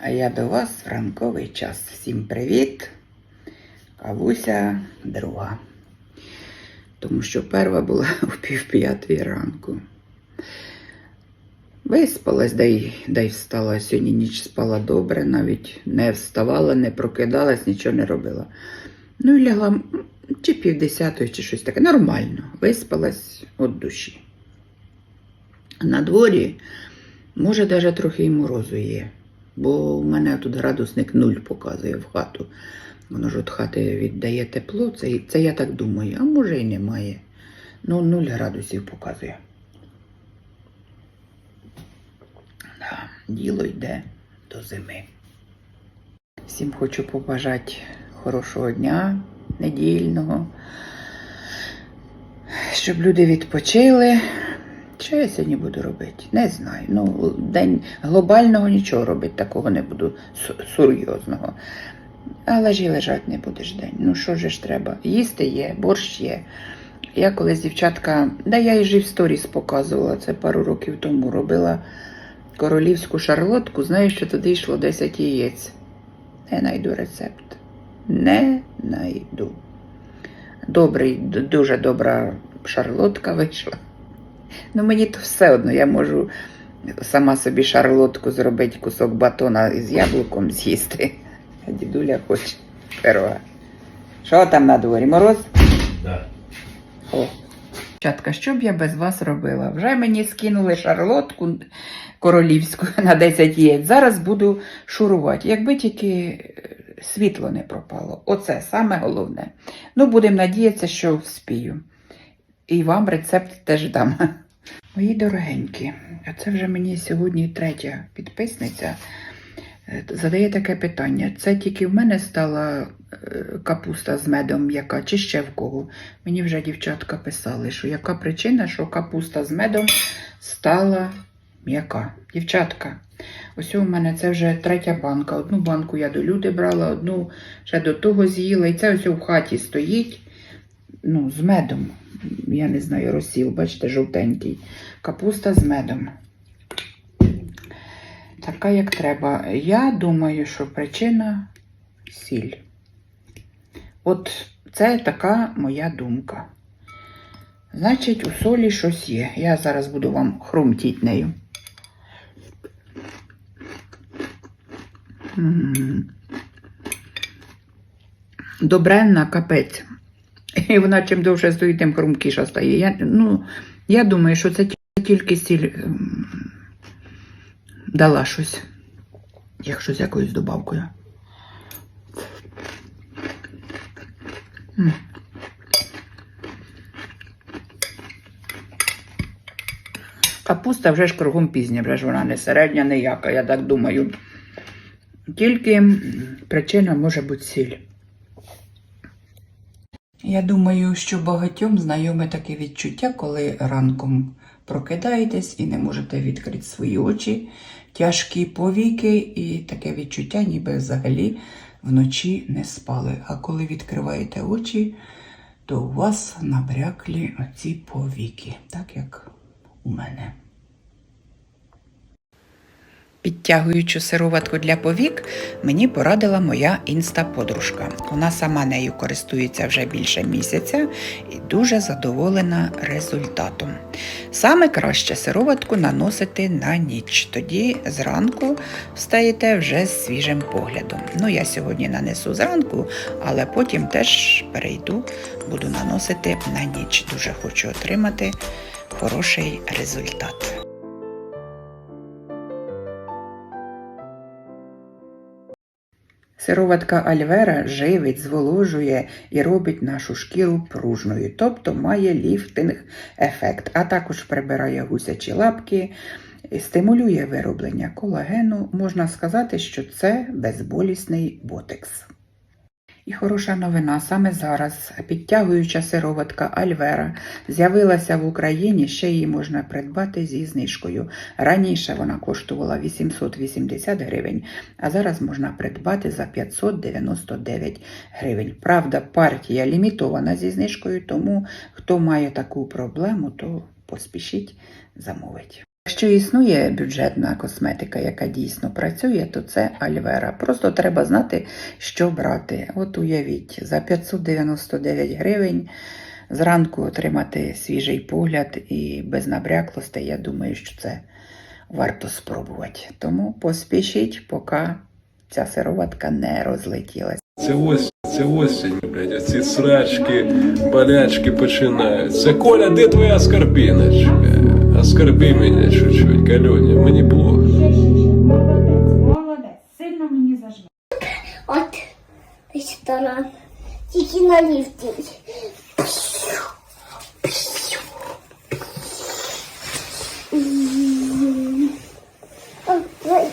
А я до вас в ранковий час. Всім привіт. Кавуся друга. Тому що перша була о пів ранку. Виспалась, да й, да й встала. Сьогодні ніч спала добре, навіть не вставала, не прокидалась, нічого не робила. Ну і лягла чи півдесятої, чи щось таке. Нормально. Виспалась від душі. На дворі, може, навіть трохи і морозу є. Бо у мене тут градусник нуль показує в хату. Воно ж від хати віддає тепло, це, це я так думаю, а може і немає. Ну, 0 градусів показує. Да, діло йде до зими. Всім хочу побажати хорошого дня недільного, щоб люди відпочили. Що я сьогодні буду робити? Не знаю. Ну, день глобального нічого робити, такого не буду серйозного. Але ж і лежати не будеш день. Ну що ж треба? Їсти є, борщ є. Я колись дівчатка, да я і жив сторіс показувала, це пару років тому робила королівську шарлотку, знаю, що туди йшло 10 яєць. Не найду рецепт. Не найду. Добрий, дуже добра шарлотка вийшла. Ну, мені то все одно, я можу сама собі шарлотку зробити, кусок батона з яблуком з'їсти. А дідуля хоче пирога. Що там на дворі? Мороз? Да. О. Чатка, що б я без вас робила? Вже мені скинули шарлотку королівську на 10 яєць. Зараз буду шурувати. Якби тільки е, світло не пропало. Оце саме головне. Ну, будемо надіятися, що вспію. І вам рецепт теж дам. Мої дорогенькі, а це вже мені сьогодні третя підписниця. е, Задає таке питання: це тільки в мене стала е, капуста з медом м'яка, чи ще в кого? Мені вже дівчатка писали, що яка причина, що капуста з медом стала м'яка. Дівчатка, ось у мене це вже третя банка. Одну банку я до люди брала, одну ще до того з'їла. І це ось у хаті стоїть ну, з медом. Я не знаю, розсіл, бачите, жовтенький. Капуста з медом. Така, як треба. Я думаю, що причина сіль. От це така моя думка. Значить, у солі щось є. Я зараз буду вам хрумтіть нею. Добренна капець. І вона чим довше стоїть, тим хрумкіша стає. Я, ну, я думаю, що це тільки сіль ем, дала щось. Якщо з якоюсь добавкою. Капуста вже ж кругом пізня, вже ж вона не середня, не яка, я так думаю. Тільки причина може бути сіль. Я думаю, що багатьом знайоме таке відчуття, коли ранком прокидаєтесь і не можете відкрити свої очі, тяжкі повіки, і таке відчуття, ніби взагалі вночі не спали. А коли відкриваєте очі, то у вас набряклі оці повіки, так як у мене. Підтягуючу сироватку для повік мені порадила моя інста-подружка. Вона сама нею користується вже більше місяця і дуже задоволена результатом. Саме краще сироватку наносити на ніч. Тоді зранку встаєте вже з свіжим поглядом. Ну, я сьогодні нанесу зранку, але потім теж перейду, буду наносити на ніч. Дуже хочу отримати хороший результат. Сироватка альвера живить, зволожує і робить нашу шкіру пружною, тобто має ліфтинг ефект, а також прибирає гусячі лапки, стимулює вироблення колагену. Можна сказати, що це безболісний ботекс. І хороша новина саме зараз підтягуюча сироватка Альвера з'явилася в Україні, ще її можна придбати зі знижкою. Раніше вона коштувала 880 гривень, а зараз можна придбати за 599 гривень. Правда, партія лімітована зі знижкою, тому хто має таку проблему, то поспішіть замовити. Якщо існує бюджетна косметика, яка дійсно працює, то це Альвера. Просто треба знати, що брати. От уявіть, за 599 гривень зранку отримати свіжий погляд і без набряклостей, я думаю, що це варто спробувати. Тому поспішіть, поки ця сироватка не розлетілась. Це ось, це осінь, блядь, оці срачки, болячки починаються. Коля, де твоя скорпіночка? Оскорби мене чуть-чуть, Кальоня, мені плохо. Молодець, сильно мені зажми. От ресторан. Тільки на ліфті. М. Ой.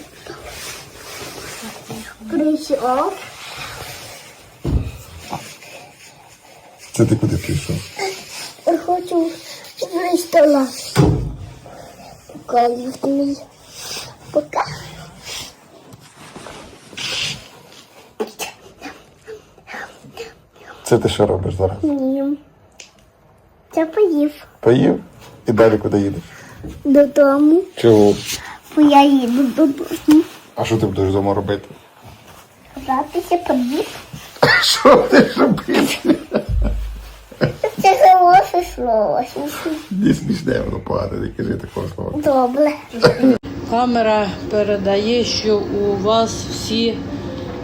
Це ти куди прийшов? Я Хочу в ресторан. Пока мій. Пока. Це ти що робиш зараз? Ні. Я поїв Поїв і далі куди їдеш? додому. Чого? Бо я їду додому. А що ти будеш вдома робити? Гратися поїв. Що ти робити? Хороше слово. Не смішне воно погано, не кажи такого слова. Добре. Камера передає, що у вас всі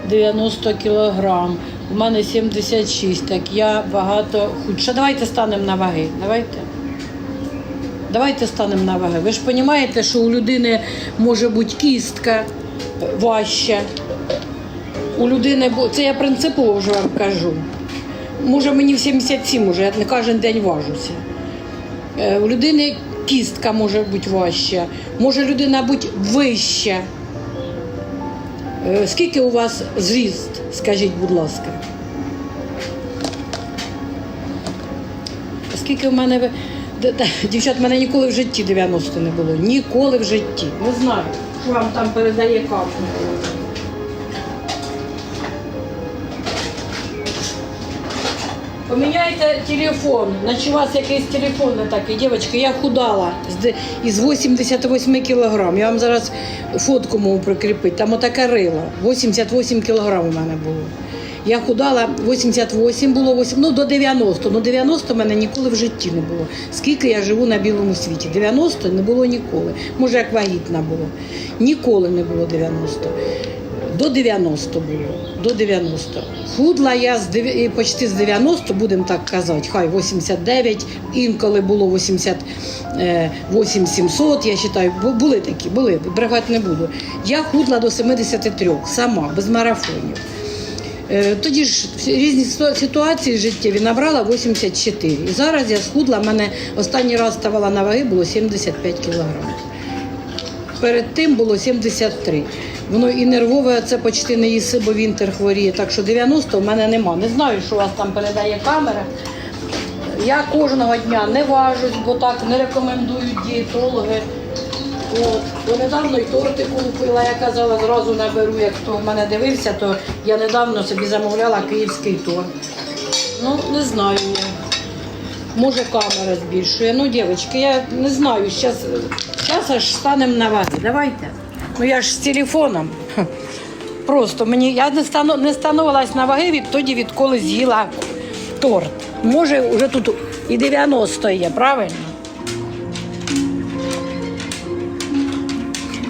90 кілограм. У мене 76, так я багато худша. Давайте станемо на ваги. Давайте. Давайте станемо на ваги. Ви ж розумієте, що у людини може бути кістка важча. У людини, це я принципово вже вам кажу. Може, мені в 77 уже, я не кожен день важуся. Е, У людини кістка може бути важча, може людина бути вища. Е, Скільки у вас зріст, скажіть, будь ласка? Скільки в мене дівчат, в мене ніколи в житті 90 не було. Ніколи в житті. Не знаю, що вам там передає капу. Поміняйте телефон, наче у вас якийсь телефон не такий. Дівчатки, я худала із 88 кілограм. Я вам зараз фотку можу прикріпити. Там отаке рила. 88 кілограм у мене було. Я худала 88 було 8, ну до 90. Ну 90 в мене ніколи в житті не було. Скільки я живу на білому світі? 90 не було ніколи. Може, як вагітна було. Ніколи не було 90. До 90 було. До 90. Худла я з почти з 90, будемо так казати, хай 89, інколи було 88 700, я вважаю, бу- були такі, були, брехати не буду. Я худла до 73, сама, без марафонів. Е, Тоді ж різні ситу- ситуації життєві набрала 84. І зараз я схудла, мене останній раз ставала на ваги, було 75 кілограмів. Перед тим було 73. Воно і нервове це почти не їси, бо вінтер хворіє. Так що 90 в мене нема. Не знаю, що у вас там передає камера. Я кожного дня не важусь, бо так не рекомендують дієтологи. От. Бо недавно й тортику купила, я казала, зразу наберу, як хто в мене дивився, то я недавно собі замовляла київський торт. Ну, не знаю я. Може камера збільшує. Ну, дівчатки, я не знаю, зараз, зараз аж станемо на ваги. Давайте. Ну я ж з телефоном. Просто мені я не стану не становилась на ваги відтоді, відколи з'їла торт. Може, вже тут і 90 є, правильно?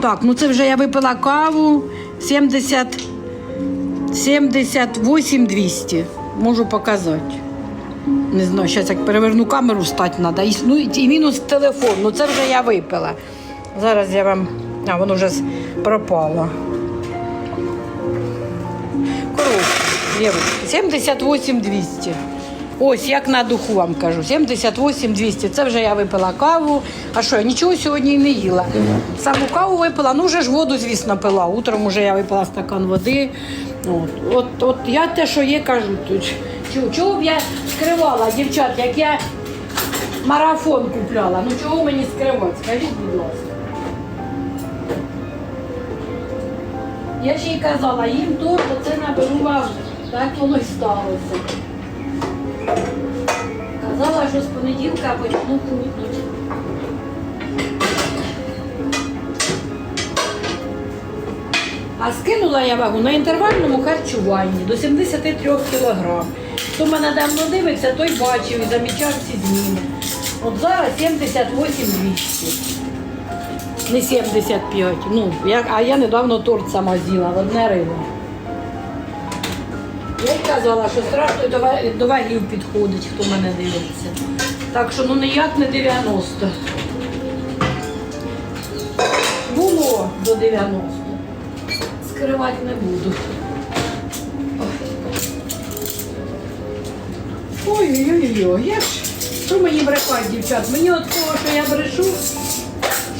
Так, ну це вже я випила каву 70, 78 200. Можу показати. Не знаю, зараз як переверну камеру, стати треба. І, ну, і мінус телефон. Ну це вже я випила. Зараз я вам. А, воно вже пропало. Коротше, 78 200. Ось, як на духу вам кажу, 78 200. Це вже я випила каву. А що, я нічого сьогодні і не їла. Саму каву випила, ну вже ж воду, звісно, пила. Утром вже я випила стакан води. От, от, от я те, що є, кажу. Тут. Чого б я скривала, дівчат, як я марафон купляла. Ну чого мені скривати? Скажіть, будь ласка. Я ще й казала, їм то, що це наберу вам. Так воно й сталося. Казала, що з понеділка почну крутнути. А скинула я вагу на інтервальному харчуванні до 73 кілограмів. Хто мене давно дивиться, той бачив і замічав ці зміни. От зараз 78 200. Не 75. Ну, я, а я недавно торт сама з'їла, в одне риво. Я й казала, що страшно до, до вагів підходить, хто мене дивиться. Так що ну ніяк не 90. Було до 90. Скривати не буду. Ой-ой-ой, я ж. Що мені брехати, дівчат? Мені от того, що я брешу,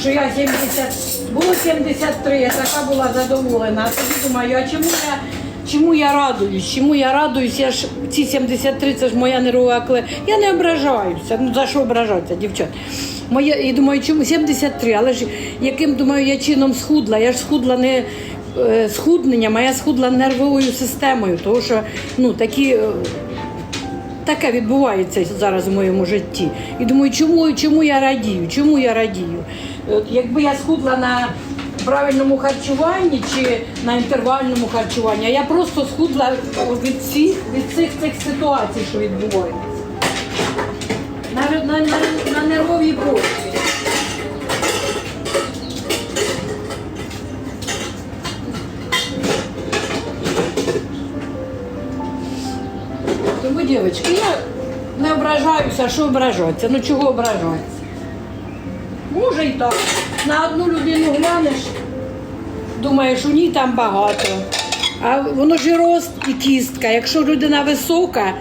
що я 70, було 73, я така була задоволена. А тоді думаю, а чому я, чому я радуюсь? Чому я радуюсь? Я ж ці 73, це ж моя нервова кле. Я не ображаюся. Ну за що ображатися, дівчат? Моє, і думаю, чому 73, але ж яким думаю, я чином схудла? Я ж схудла не е, схудненням, а я схудла нервовою системою, тому що ну такі. Е, Таке відбувається зараз в моєму житті. І думаю, чому, чому я радію? Чому я радію? Якби я схудла на правильному харчуванні чи на інтервальному харчуванні, я просто схудла від всіх від цих цих ситуацій, що відбуваються. На, на, на, на нервовій почві. Ображаюся, що ображатися. Ну чого ображатися? Може і так. На одну людину глянеш, думаєш, у ній там багато. А воно ж і рост і кістка. Якщо людина висока,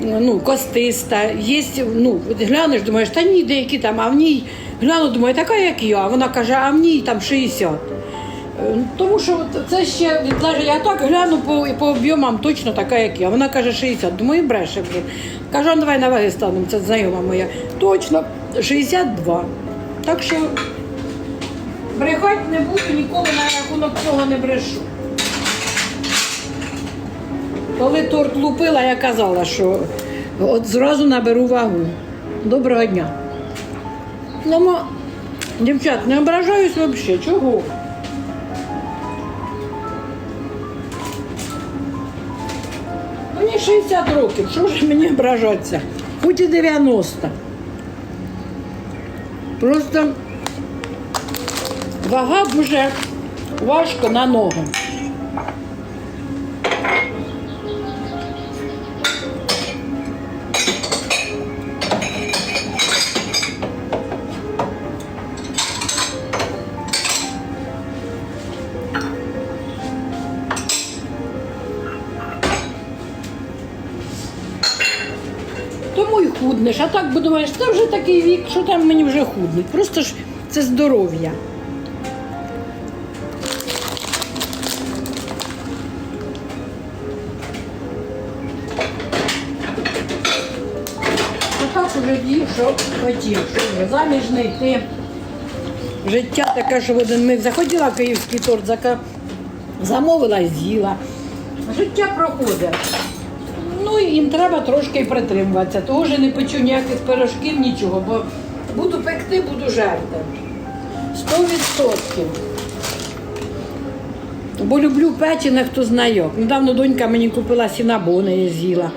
ну, костиста, є, ну, глянеш, думаєш, та ні, деякі там, а в ній гляну, думаю, така, як я. А вона каже, а в ній там 60. Е, Тому що це ще відлежить. Я так гляну по, по об'ємам точно така, як я. Вона каже 60. Думаю, бреше вже. Кажу, «А давай на ваги станемо, це знайома моя. Точно 62. Так що брехати не буду, ніколи на рахунок цього не брешу. Коли торт лупила, я казала, що от зразу наберу вагу. Доброго дня. Ну, дівчат, не ображаюсь взагалі. Чого? 60 років, що ж мені ображатися? Хоч і 90. Просто вага дуже важко на ногу. Тому й худнеш. А так бо думаєш, це вже такий вік, що там мені вже худнуть. Просто ж це здоров'я. Так уже дів, що хотів, що вже заміж не йти. Життя таке, що в один миг захотіла київський торт, замовила і з'їла. Життя проходить. Ну і їм треба трошки притримуватися. Того ж не печу ніяких пирожків, нічого, бо буду пекти, буду жерти. Сто відсотків. Бо люблю печене, хто знайок. Недавно донька мені купила сінабони, я з'їла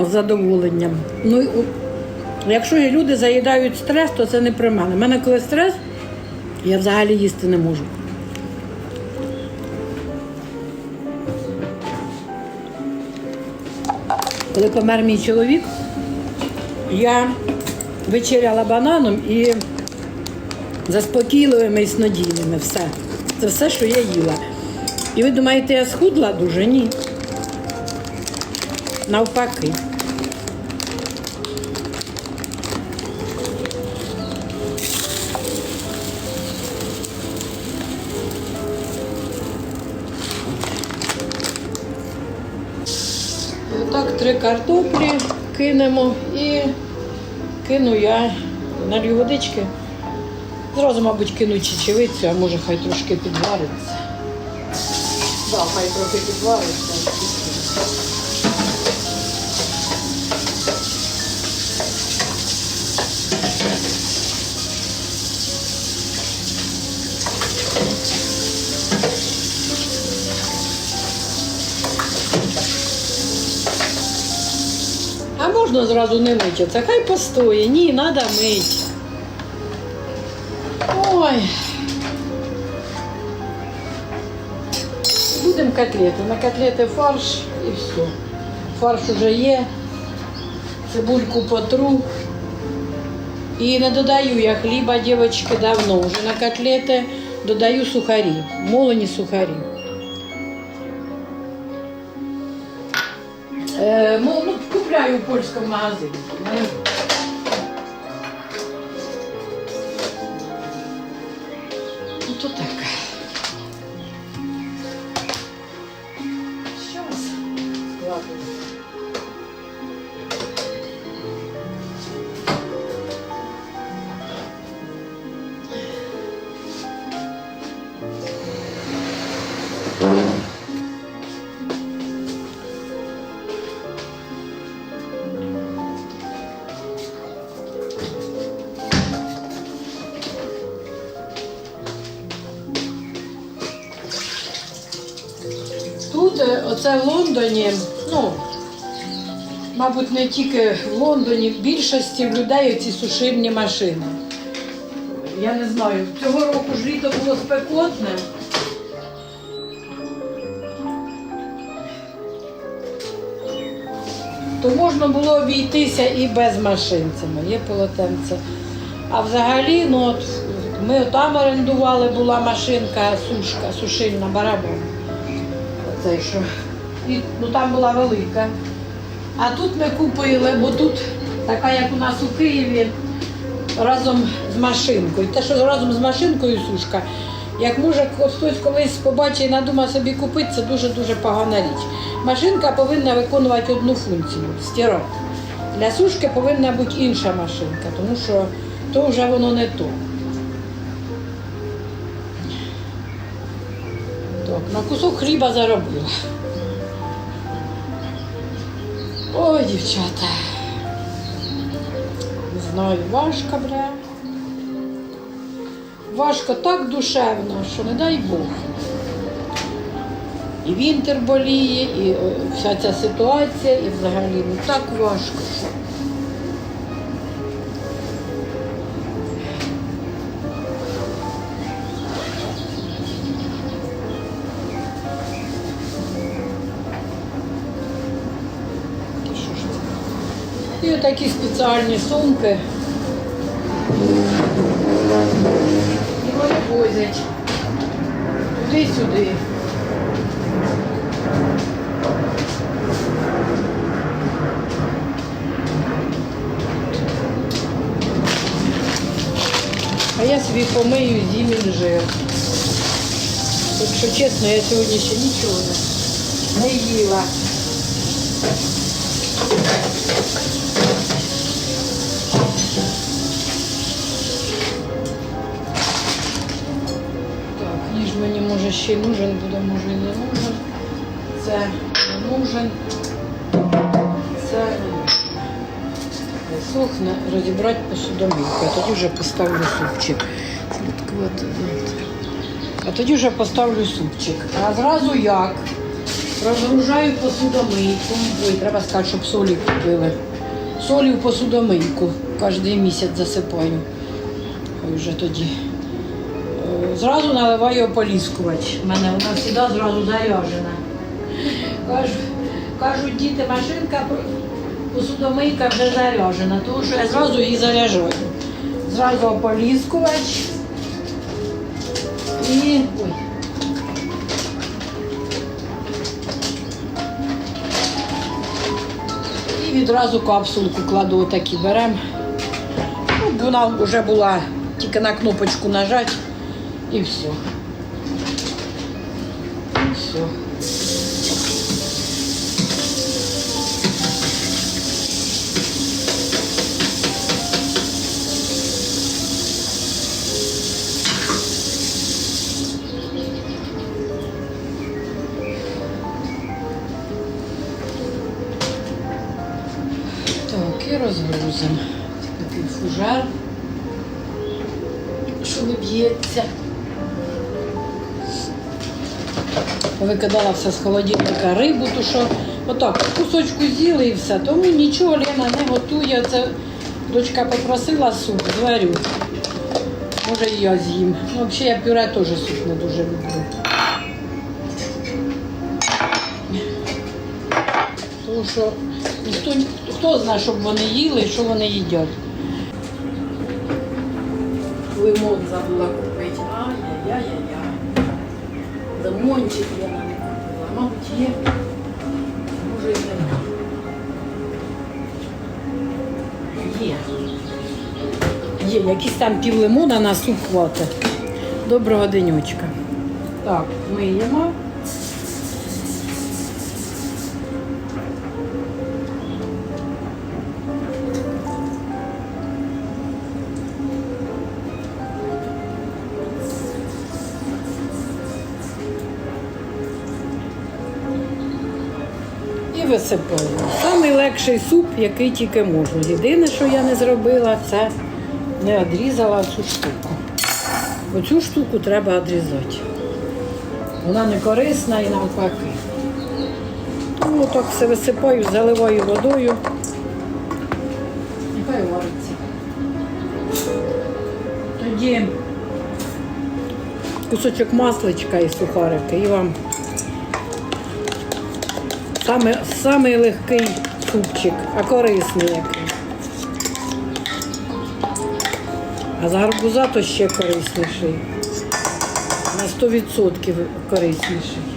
з задоволенням. Ну, якщо люди заїдають стрес, то це не при мене. У мене коли стрес, я взагалі їсти не можу. Коли помер мій чоловік, я вечеряла бананом і заспокійливими і снодійними. Все. Це все, що я їла. І ви думаєте, я схудла дуже? Ні. Навпаки. Кинемо і кину я налью водички. Зразу, мабуть, кину чечевицю, а може хай трошки підвариться. Да, хай трохи підвариться. можна зразу не мити це? Хай постоє. Ні, треба мити. Ой. Будемо котлети. На котлети фарш і все. Фарш вже є. Цибульку потру. І не додаю я хліба, дівчатки, давно вже на котлети додаю сухарі, молені сухарі. Е, ну, ну, купляю в польському магазині. Мене- Ну, то е, оце в Лондоні, ну, мабуть, не тільки в Лондоні, в більшості людей ці сушильні машини. Я не знаю, цього року ж літо було спекотне. То можна було обійтися і без машин. Це моє полотенце. А взагалі, ну от ми там орендували, була машинка, сушка, сушильна барабан. Оцей що. І, ну там була велика. А тут ми купили, бо тут така, як у нас у Києві, разом з машинкою. Те, що разом з машинкою сушка. Як може хтось колись побачить і надумав собі купити, це дуже-дуже погана річ. Машинка повинна виконувати одну функцію стирати. Для сушки повинна бути інша машинка, тому що то вже воно не то. Так, на кусок хліба заробила. Ой, дівчата. Не знаю, важко, бля. Важко так душевно, що не дай Бог. І вінтер боліє, і е, вся ця ситуація, і взагалі ну так важко. спеціальні сумки. І вони возять туди-сюди. А я собі помию зімін жир. Якщо чесно, я сьогодні ще нічого не, не їла. Ще й нужен буде, може і не нужен. Це не нужен. Це не нужен. Хай Сохне, розібрати посудомийку. А тоді вже поставлю супчик. А тоді вже поставлю супчик. А зразу як? Розгружаю посудомийку. Ой, треба сказати, щоб солі купили. Солі в посудомийку. Кожен місяць засипаю. Ой, вже тоді. Зразу наливаю ополіскувач. У мене вона завжди зразу заряджена. Кажуть, кажуть діти, машинка посудомийка вже заряджена, тому що я зразу її заряджаю. Зразу ополіскувач. І. Ой. І відразу капсулку кладу отакі беремо. Ну, вона вже була тільки на кнопочку нажати і все. І все. Викидала все з холодильника рибу, ту що Отак, кусочку з'їли і все. Тому нічого Лена не готує. Це дочка попросила суп, зварю. Може і я з'їм. Взагалі я пюре теж суп не дуже люблю. Тому що ніхто, хто знає, щоб вони їли, що вони їдять. Лимон забула купити. Ай-яй-яй-яй. Лимончик я є. Може і нема. Є. Є, якісь там пів лимона на суп хватить. Доброго денечка. Так, миємо. Висипаю. Самий легший суп, який тільки можу. Єдине, що я не зробила, це не відрізала цю штуку. Оцю штуку треба відрізати. Вона не корисна і навпаки. Тому так все висипаю, заливаю водою. Нехай вариться. Тоді кусочок масличка і сухарики і вам Саме, самий легкий супчик, а корисний який. А з гарбуза то ще корисніший. На 100% корисніший.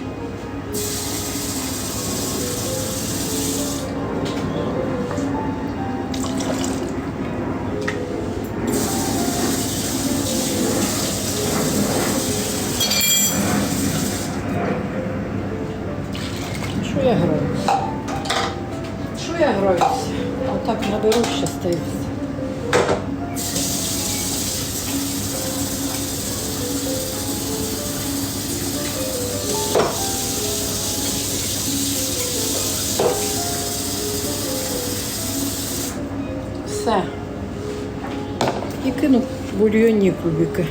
Кубики.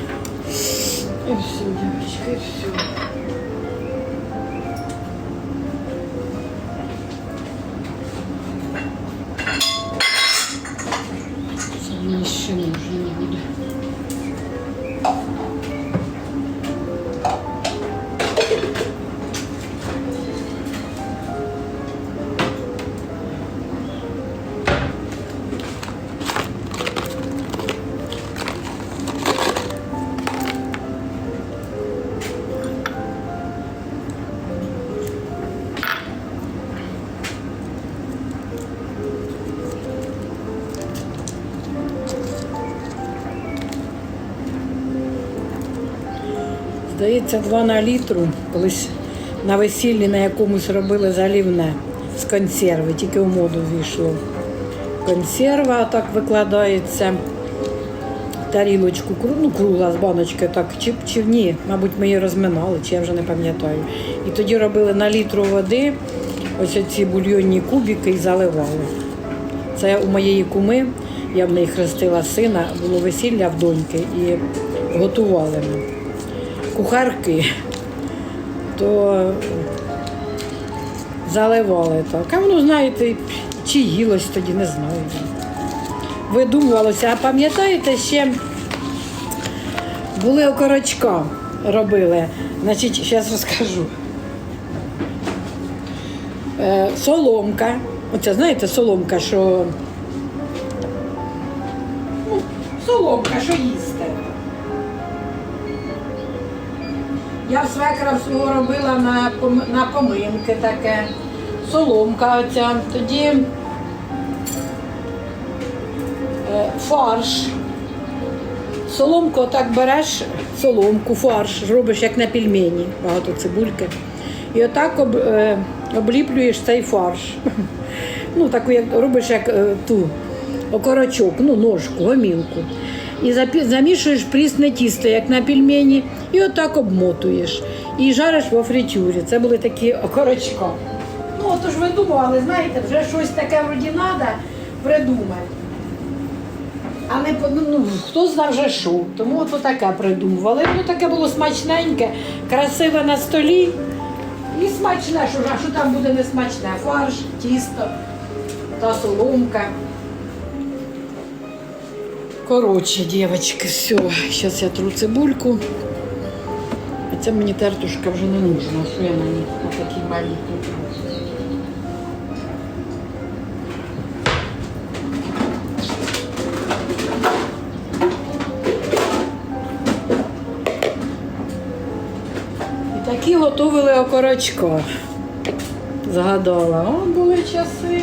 І все, дівчатки, і все. Здається, 2 на літру. Колись на весіллі на якомусь робили залівне з консерви, тільки в моду війшло. Консерва так викладається. Тарілочку ну, кругла з баночки, так, чи, чи ні, мабуть, ми її розминали, чи я вже не пам'ятаю. І тоді робили на літру води ось ці бульйонні кубики і заливали. Це у моєї куми, я в неї хрестила сина, було весілля в доньки і готували ми кухарки, то заливали так. А воно, знаєте, чи їлось тоді, не знаю. Видумувалося. А пам'ятаєте, ще були окорочка робили. Значить, зараз розкажу. Е, соломка. Оце, знаєте, соломка, що. Ну, соломка, що їсти. Я в свекра свого робила на, на поминки таке. Соломка оця. Тоді е, фарш. Соломку так береш, соломку, фарш, робиш як на пельмені, багато цибульки. І отак об, е, обліплюєш цей фарш. Ну, таку, як робиш як е, ту окорочок, ну, ножку, гомілку. І замішуєш прісне тісто, як на пельмені, і отак обмотуєш. І жариш во фритюрі. Це були такі окорочка. Ну, от ж ви думали, знаєте, вже щось таке вроді треба придумати. А не ну, ну, хто знав вже що. Тому от таке придумували. Воно таке було смачненьке, красиве на столі. І смачне, що, а що там буде не смачне? Фарш, тісто та соломка. Коротше, дівчатки, все. Зараз я тру цибульку. А це мені тертушка вже не нужна. Що я на ній на такій маленькій? І такі готували окорочко. Згадала, о, були часи.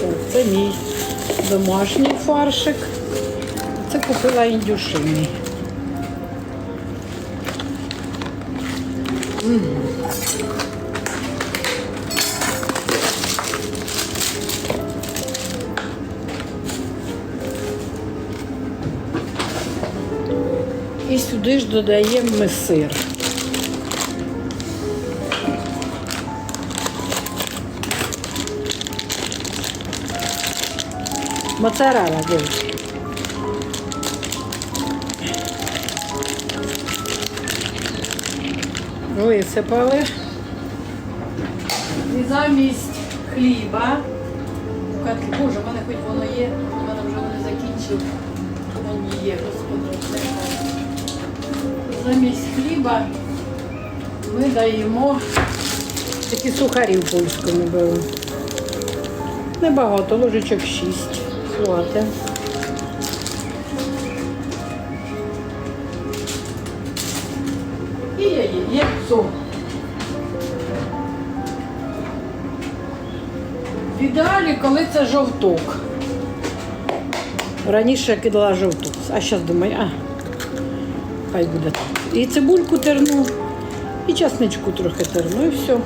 Так, це мій домашній фаршик. Це купила індюшиний. І сюди ж додаємо ми сир. Моцарелла, дивіться. Висипали. І замість хліба. котлі- Боже, в мене хоч воно є, в мене вже вони закінчили. Воно є, господи. Замість хліба ми даємо такі сухарі в польському беру. Небагато, ложечок 6. Хватить. Коли це жовток. Раніше я кидала жовток, а зараз думаю, а, хай буде так. І цибульку терну, і часничку трохи терну, і все.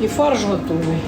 І фарш готовий.